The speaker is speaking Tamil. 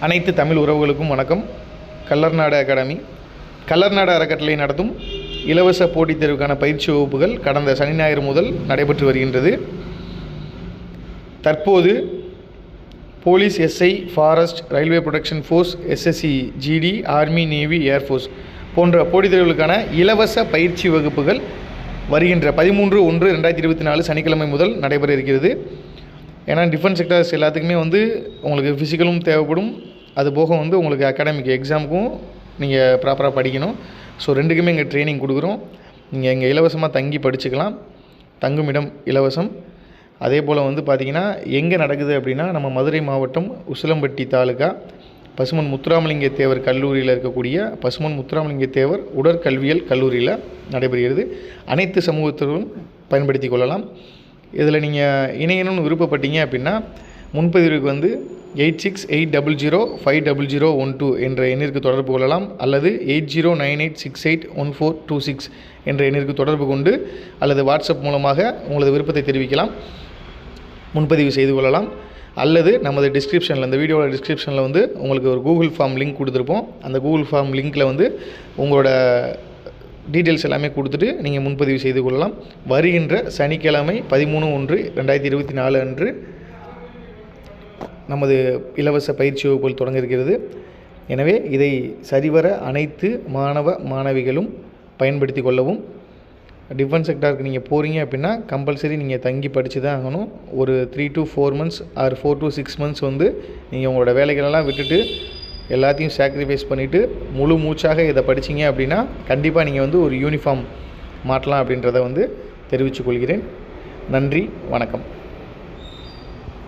அனைத்து தமிழ் உறவுகளுக்கும் வணக்கம். கல்லர்நாடு அகாடமி. கல்லர்நாடு அறக்கட்டளை நடத்தும் இலவச போட்டித் தேர்வுக்கான பயிற்சி வகுப்புகள் கடந்த சனி ஞாயிறு முதல் நடைபெற்று வருகின்றது. தற்போது police SI forest railway protection force SSC GD army navy air force போன்ற போட்டித் தேர்வுகளுக்கான இலவச பயிற்சி வகுப்புகள் வருகின்ற பதிமூன்று ஒன்று ரெண்டாயிரத்தி இருபத்தி நாலு சனிக்கிழமை முதல் நடைபெற இருக்கிறது. ஏன்னா டிஃபென்ஸ் செக்டர்ஸ் எல்லாத்துக்குமே வந்து உங்களுக்கு ஃபிசிக்கலும் தேவைப்படும். அது போக வந்து உங்களுக்கு அகாடமிக் எக்ஸாமுக்கும் நீங்கள் ப்ராப்பராக படிக்கணும். ஸோ ரெண்டுக்குமே இங்கே ட்ரைனிங் கொடுக்குறோம். நீங்கள் இங்கே இலவசமாக தங்கி படிச்சுக்கலாம். தங்குமிடம் இலவசம். அதே போல் வந்து பார்த்திங்கன்னா எங்கே நடக்குது அப்படின்னா நம்ம மதுரை மாவட்டம் உசிலம்பட்டி தாலுகா பசுமன் முத்துராமலிங்க தேவர் கல்லூரியில் இருக்கக்கூடிய பசுமன் முத்துராமலிங்க தேவர் உடற்கல்வியல் கல்லூரியில் நடைபெறுகிறது. அனைத்து சமூகத்தினரும் பயன்படுத்தி கொள்ளலாம். இதில் நீங்கள் இணையணும்னு விருப்பப்பட்டீங்க அப்படின்னா முன்பதிவுக்கு வந்து eight six eight double zero five double zero one two என்ற எண்ணிற்கு தொடர்பு கொள்ளலாம் அல்லது eight zero nine eight six eight one four two six என்ற எண்ணிற்கு தொடர்பு கொண்டு அல்லது வாட்ஸ்அப் மூலமாக உங்களது விருப்பத்தை தெரிவிக்கலாம். முன்பதிவு செய்து கொள்ளலாம். அல்லது நமது டிஸ்கிரிப்ஷனில் இந்த வீடியோவோட டிஸ்கிரிப்ஷனில் வந்து உங்களுக்கு ஒரு கூகுள் ஃபார்ம் லிங்க் கொடுத்துருப்போம். அந்த கூகுள் ஃபார்ம் லிங்க்கில் வந்து உங்களோட டீட்டெயில்ஸ் எல்லாமே கொடுத்துட்டு நீங்கள் முன்பதிவு செய்து கொள்ளலாம். வருகின்ற சனிக்கிழமை பதிமூணு ஒன்று ரெண்டாயிரத்தி இருபத்தி நாலு அன்று நமது இலவச பயிற்சி வகுப்புகள் தொடங்க இருக்கிறது எனவே இதை சரிவர அனைத்து மாணவ மாணவிகளும் பயன்படுத்தி கொள்ளவும். டிஃபென்ஸ் செக்டாருக்கு நீங்கள் போகிறீங்க அப்படின்னா கம்பல்சரி நீங்கள் தங்கி படித்து தான் ஆகணும். ஒரு three to four months or four to six months வந்து நீங்கள் உங்களோட வேலைகளெல்லாம் விட்டுட்டு எல்லாத்தையும் சாக்ரிஃபைஸ் பண்ணிவிட்டு முழு மூச்சாக இதை படிச்சீங்க அப்படின்னா கண்டிப்பாக நீங்கள் வந்து ஒரு யூனிஃபார்ம் மாட்டலாம் அப்படின்றத வந்து தெரிவித்துக்கொள்கிறேன் நன்றி வணக்கம்.